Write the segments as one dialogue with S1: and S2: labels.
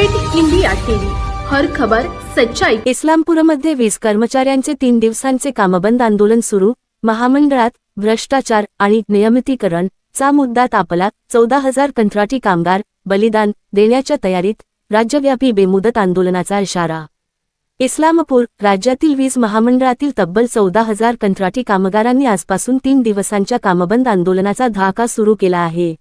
S1: Red India TV. हर खबर सच्चाई.
S2: इस्लामपूरमध्ये वीज कर्मचाऱ्यांचे तीन दिवसांचे कामबंद आंदोलन सुरू. महामंडळात भ्रष्टाचार आणि नियमितीकरण चा मुद्दा तापला. चौदा हजार कंत्राटी कामगार बलिदान देण्याच्या तयारीत राज्यव्यापी बेमुदत आंदोलनाचा इशारा. इस्लामपूर राज्यातील वीज महामंडळातील तब्बल चौदा हजार कंत्राटी कामगारांनी आजपासून तीन दिवसांच्या कामबंद आंदोलनाचा धाका सुरू केला आहे.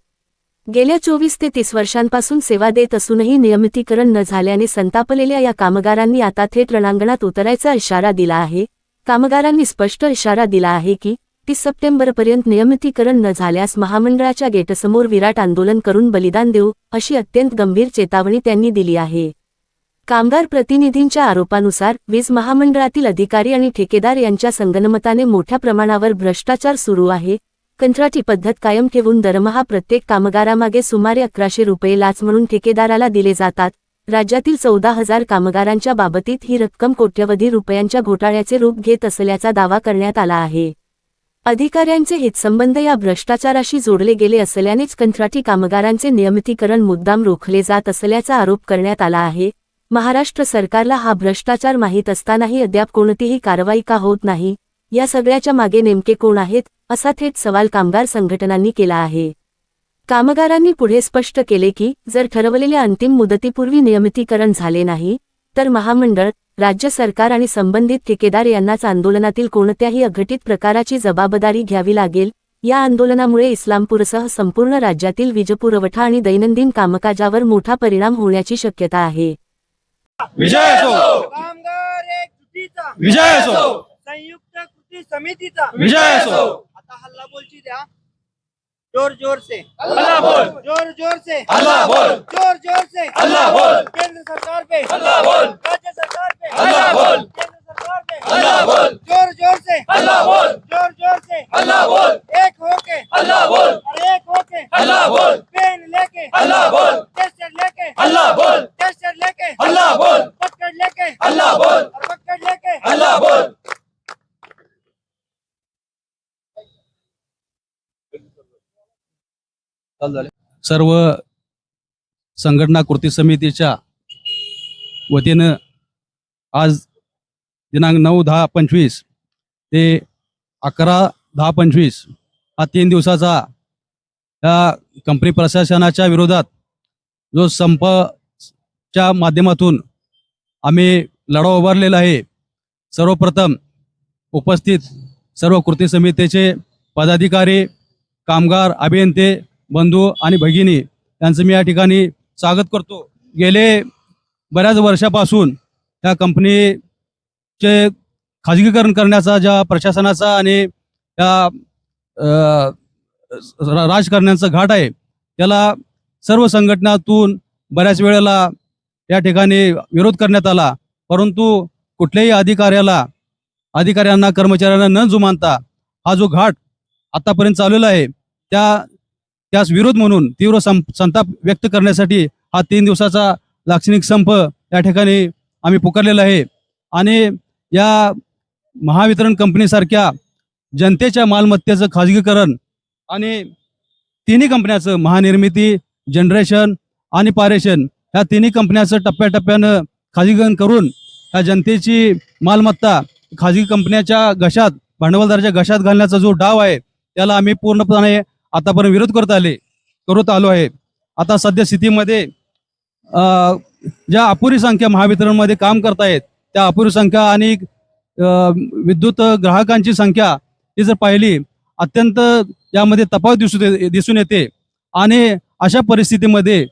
S2: गेल्या चोवीस ते तीस वर्षांपासून सेवा देत असूनही नियमितीकरण न झाल्याने संतापलेल्या या कामगारांनी आता थेट रणांगणात उतरायचा इशारा दिला आहे. कामगारांनी स्पष्ट इशारा दिला आहे की तीस सप्टेंबरपर्यंत नियमितीकरण न झाल्यास महामंडळाच्या गेटसमोर विराट आंदोलन करून बलिदान देऊ अशी अत्यंत गंभीर चेतावणी त्यांनी दिली आहे. कामगार प्रतिनिधींच्या आरोपानुसार वीज महामंडळातील अधिकारी आणि ठेकेदार यांच्या संगनमताने मोठ्या प्रमाणावर भ्रष्टाचार सुरू आहे. कंत्राटी पद्धत कायम ठेवून दरमहा प्रत्येक कामगारामागे सुमारे अकराशे रुपये लाच म्हणून ठेकेदाराला दिले जातात. राज्यातील चौदा हजार कामगारांच्या बाबतीत ही रक्कम कोट्यवधी रुपयांच्या घोटाळ्याचे रूप घेत असल्याचा दावा करण्यात आला आहे. अधिकाऱ्यांचे हितसंबंध या भ्रष्टाचाराशी जोडले गेले असल्यानेच कंत्राटी कामगारांचे नियमितीकरण मुद्दाम रोखले जात असल्याचा आरोप करण्यात आला आहे. महाराष्ट्र सरकारला हा भ्रष्टाचार माहीत असतानाही अद्याप कोणतीही कारवाई का होत नाही? या सगळ्याच्या मागे नेमके कोण आहेत? असा थेट सवाल कामगार संघटनांनी केला आहे. कामगारांनी पुढे स्पष्ट केले की जर ठरवलेल्या अंतिम मुदतीपूर्वी नियमितीकरण झाले नाही तर महामंडळ राज्य सरकार आणि संबंधित ठेकेदार यांनाच आंदोलनातील कोणत्याही अघटित प्रकाराची जबाबदारी घ्यावी लागेल या आंदोलनामुळे इस्लामपूरसह संपूर्ण राज्यातील वीजपुरवठा आणि दैनंदिन कामकाजावर मोठा परिणाम होण्याची शक्यता आहे.
S3: विजय असो.
S4: कामगार एक कृतीचा
S3: विजय असो.
S4: संयुक्त कृती समितीचा.
S3: विजय असो.
S4: आता हल्ला बोलची द्या ज़ोर ज़ोर से
S3: अल्लाह बोल
S4: ज़ोर ज़ोर से
S3: अल्लाह बोल
S4: ज़ोर ज़ोर से
S3: अल्लाह बोल
S4: केंद्र सरकार पे
S3: अल्लाह बोल
S4: राज्य सरकार पे
S3: अल्लाह बोल
S4: केंद्र सरकार पे
S3: अल्लाह बोल
S4: ज़ोर ज़ोर से
S3: अल्लाह बोल
S4: ज़ोर ज़ोर से
S3: अल्लाह बोल
S4: एक होके
S3: अल्लाह बोल
S4: और एक होके
S3: अल्लाह बोल
S4: पेन लेके
S3: अल्लाह बोल
S4: टेस्टर लेके
S3: अल्लाह बोल
S4: टेस्टर लेके
S3: अल्लाह
S5: सर्व संघटना कृती समितीच्या वतीनं आज दिनांक नऊ दहा पंचवीस ते अकरा दहा पंचवीस हा तीन दिवसाचा या कंपनी प्रशासनाच्या विरोधात जो संपच्या माध्यमातून आम्ही लढा उभारलेला आहे सर्वप्रथम उपस्थित सर्व कृती समितीचे पदाधिकारी कामगार अभियंते बंधू आणि भगिनी यांचं मी या ठिकाणी स्वागत करतो. गेले बऱ्याच वर्षापासून त्या कंपनीचे खाजगीकरण करण्याचा ज्या प्रशासनाचा आणि त्या राजकारण्यांचा घाट आहे त्याला सर्व संघटनातून बऱ्याच वेळेला या ठिकाणी विरोध करण्यात आला. परंतु कुठल्याही अधिकाऱ्याला अधिकाऱ्यांना कर्मचाऱ्यांना न जुमानता हा जो घाट आतापर्यंत चाललेला आहे त्या त्यास विरोध म्हणून तीव्र सं- संताप व्यक्त करण्यासाठी हा तीन दिवसाचा लाक्षणिक संप या ठिकाणी आम्ही पुकारलेला आहे. आणि या महावितरण कंपनीसारख्या जनतेच्या मालमत्तेचं खाजगीकरण आणि तिन्ही कंपन्याचं महानिर्मिती जनरेशन आणि पारेशन ह्या तिन्ही कंपन्याचं टप्प्याटप्प्यानं खाजगीकरण करून ह्या जनतेची मालमत्ता खाजगी कंपन्याच्या घशात भांडवलदाराच्या घशात घालण्याचा जो डाव आहे त्याला आम्ही पूर्णपणे आतापर्यंत विरोध करत आले करत आलो आहे. आता सध्या स्थितीमध्ये ज्या अपुरी संख्या महावितरणमध्ये काम करतायत त्या अपुरी संख्या आणि विद्युत ग्राहकांची संख्या ही जर पाहिली अत्यंत यामध्ये तफावत दिसून ये- दिसून येते. आणि अशा परिस्थितीमध्ये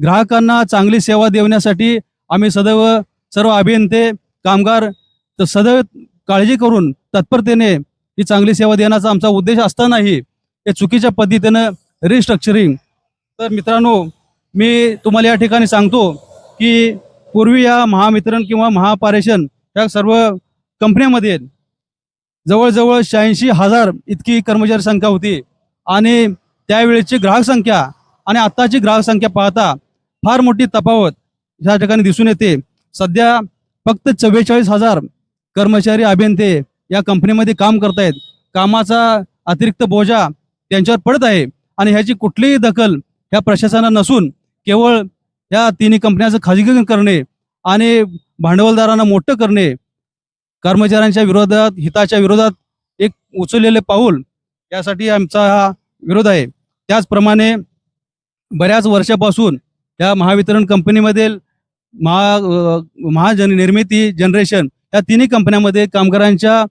S5: ग्राहकांना चांगली सेवा देण्यासाठी आम्ही सदैव सर्व अभियंते कामगार तर सदैव काळजी करून तत्परतेने ही चांगली सेवा देण्याचा आमचा उद्देश असतानाही हे चुकीच्या पद्धतीनं रिस्ट्रक्चरिंग तर मित्रांनो मी तुम्हाला या ठिकाणी सांगतो की पूर्वी या महामित्रण किंवा महापारेषण या सर्व कंपन्यामध्ये जवळजवळ शहाऐंशी हजार इतकी कर्मचारी संख्या होती. आणि त्यावेळेची ग्राहक संख्या आणि आत्ताची ग्राहक संख्या पाहता फार मोठी तफावत या ठिकाणी दिसून येते. सध्या फक्त चव्वेचाळीस हजार कर्मचारी अभियंते या कंपनीमध्ये काम करतायत. कामाचा अतिरिक्त बोजा त्यांच्यावर पडत आहे. आणि ह्याची कुठलीही दखल ह्या प्रशासनानं नसून केवळ या तिन्ही कंपन्यांचं खाजगीकरण करणे आणि भांडवलदारांना मोठं करणे कर्मचाऱ्यांच्या विरोधात हिताच्या विरोधात एक उचललेले पाऊल यासाठी आमचा हा विरोध आहे. त्याचप्रमाणे बऱ्याच वर्षापासून या महावितरण कंपनीमधील महा महाजन निर्मिती जनरेशन या तिन्ही कंपन्यांमध्ये कामगारांच्या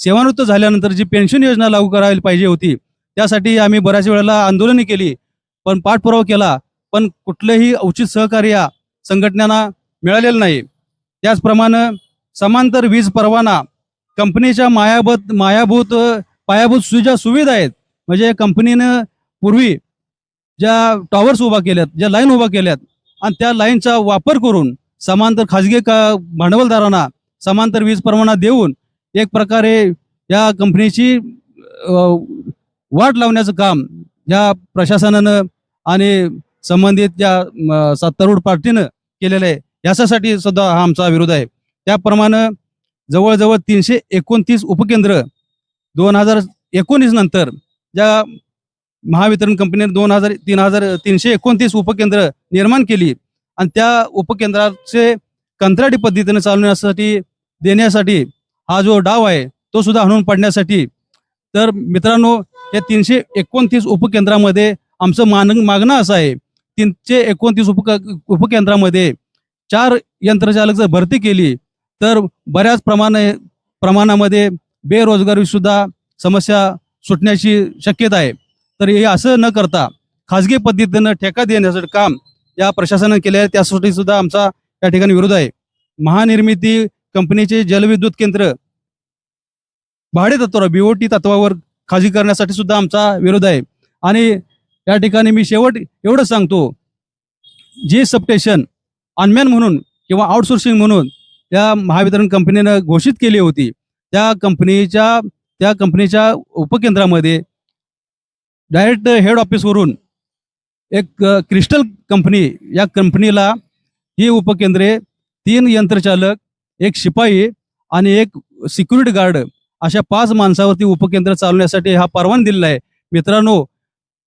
S5: सेवानिवृत्त झाल्यानंतर जी पेन्शन योजना लागू करायला पाहिजे होती त्यासाठी आम्ही बऱ्याच वेळेला आंदोलने केली पण पाठपुरावा केला पण कुठलंही उचित सहकार्य संघटनांना मिळालेलं नाही. त्याचप्रमाणे समांतर वीज परवाना कंपनीच्या मायाभूत मायाभूत पायाभूत सु ज्या सुविधा आहेत. म्हणजे कंपनीनं पूर्वी ज्या टॉवर्स उभा केल्यात ज्या लाईन उभा केल्यात आणि त्या लाईनचा वापर करून समांतर खाजगी का भांडवलदारांना समांतर वीज परवाना देऊन एक प्रकारे या कंपनीची वाट लावण्याचं काम या प्रशासनानं आणि संबंधित या सत्तारूढ पार्टीनं केलेलं आहे याच्यासाठी सुद्धा हा आमचा विरोध आहे. त्याप्रमाणे जवळजवळ तीनशे एकोणतीस उपकेंद्र दोन हजार एकोणीस नंतर ज्या महावितरण कंपनीने दोन हजार तीन हजार तीनशे एकोणतीस उपकेंद्र निर्माण केली आणि त्या उपकेंद्राचे कंत्राटी पद्धतीने चालवण्यासाठी देण्यासाठी हा जो डाव आहे तो सुद्धा हणून पडण्यासाठी. तर मित्रांनो या तीनशे एकोणतीस उपकेंद्रामध्ये आमचं मान मागणं असं आहे. तीनशे एकोणतीस उपक उपकेंद्रामध्ये चार यंत्रचालक जर भरती केली तर बऱ्याच प्रमाणे प्रमाणामध्ये बेरोजगारी सुद्धा समस्या सुटण्याची शक्यता आहे. तर हे असं न करता खाजगी पद्धतीनं ठेका देण्याचं काम या प्रशासनाने केले आहे त्यासाठी सुद्धा आमचा या ठिकाणी विरोध आहे. महानिर्मिती कंपनीचे जलविद्युत केंद्र. भाडे तत्वावर बीओटी तत्वावर खाजगी करण्यासाठी सुद्धा आमचा विरोध आहे. आणि या ठिकाणी मी शेवट एवढं सांगतो जे सबस्टेशन अनमॅन म्हणून किंवा आउटसोर्सिंग म्हणून त्या महावितरण कंपनीनं घोषित केली होती त्या कंपनीच्या त्या कंपनीच्या उपकेंद्रामध्ये डायरेक्ट हेड ऑफिसवरून एक क्रिस्टल कंपनी या कंपनीला ही उपकेंद्रे तीन यंत्रचालक एक शिपाई आणि एक सिक्युरिटी गार्ड अशा पाच माणसावरती उपकेंद्र चालवण्यासाठी हा परवान दिलेला आहे. मित्रांनो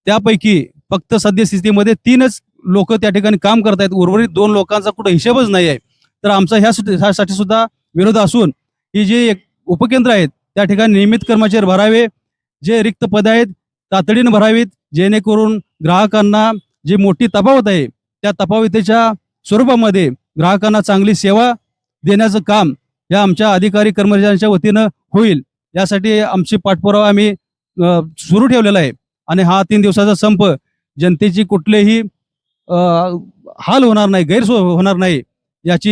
S5: त्यापैकी फक्त सद्यस्थितीमध्ये तीनच लोक त्या ठिकाणी काम करतायत. उर्वरित दोन लोकांचा कुठं हिशेबच नाही आहे. तर आमचा ह्यासाठी ह्यासाठी सुद्धा विरोध असून ही जे एक उपकेंद्र आहेत त्या ठिकाणी नियमित कर्मचारी भरावे जे रिक्त पद आहेत तातडीनं भरावीत जेणेकरून ग्राहकांना जी मोठी तफावत आहे त्या तफावतीच्या स्वरूपामध्ये ग्राहकांना चांगली सेवा देण्याचं काम या आमच्या अधिकारी कर्मचाऱ्यांच्या वतीनं होईल. यासाठी आमची पाठपुरावा आम्ही सुरू ठेवलेला आहे. आणि हा तीन दिवसाचा संप जनतेची कुठलेही हाल होणार नाही गैरसोय होणार नाही याची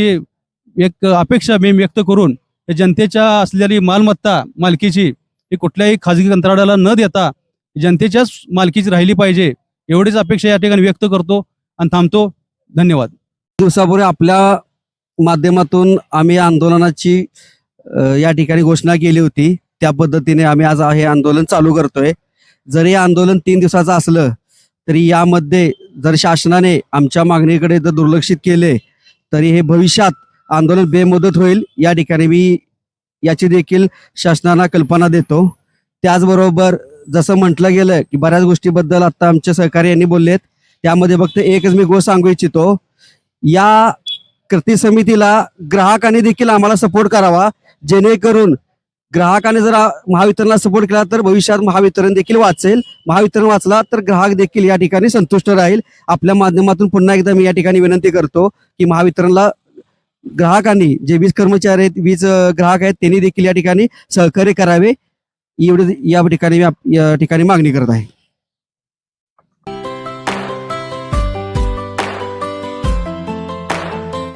S5: एक अपेक्षा मी व्यक्त करून जनतेच्या असलेली मालमत्ता मालकीची ही कुठल्याही खाजगी कंत्राडाला न देता जनतेच्याच मालकीची राहिली पाहिजे एवढीच अपेक्षा या ठिकाणी व्यक्त करतो आणि थांबतो. धन्यवाद.
S6: दिवसापूर्वी आपल्या माध्यमातून आम्ही आंदोलनाची या ठिकाणी घोषणा केली होती. त्या पद्धतीने आम्ही आज हे आंदोलन चालू करतोय. जरी आंदोलन तीन दिवसाचं असलं तरी यामध्ये जर शासनाने आमच्या मागणीकडे जर दुर्लक्षित केले तरी हे भविष्यात आंदोलन बेमुदत होईल. या ठिकाणी मी याची देखील शासनाला कल्पना देतो. त्याचबरोबर जसं म्हटलं गेलं की बऱ्याच गोष्टीबद्दल आता आमचे सहकारी यांनी बोललेत. त्यामध्ये फक्त एकच मी गोष्ट सांगू इच्छितो. या कृती समितीला ग्राहकांनी देखील आम्हाला सपोर्ट करावा. जेणेकरून ग्राहकाने जर महावितरणला सपोर्ट केला तर भविष्यात महावितरण देखील वाचेल. महावितरण वाचला तर ग्राहक देखील या ठिकाणी संतुष्ट राहील. आपल्या माध्यमातून पुन्हा एकदा मी या ठिकाणी विनंती करतो की महावितरणला ग्राहकांनी जे वीज कर्मचारी आहेत वीज ग्राहक आहेत त्यांनी देखील या ठिकाणी सहकार्य करावे. एवढे या ठिकाणी मी आप- या ठिकाणी मागणी करत आहे.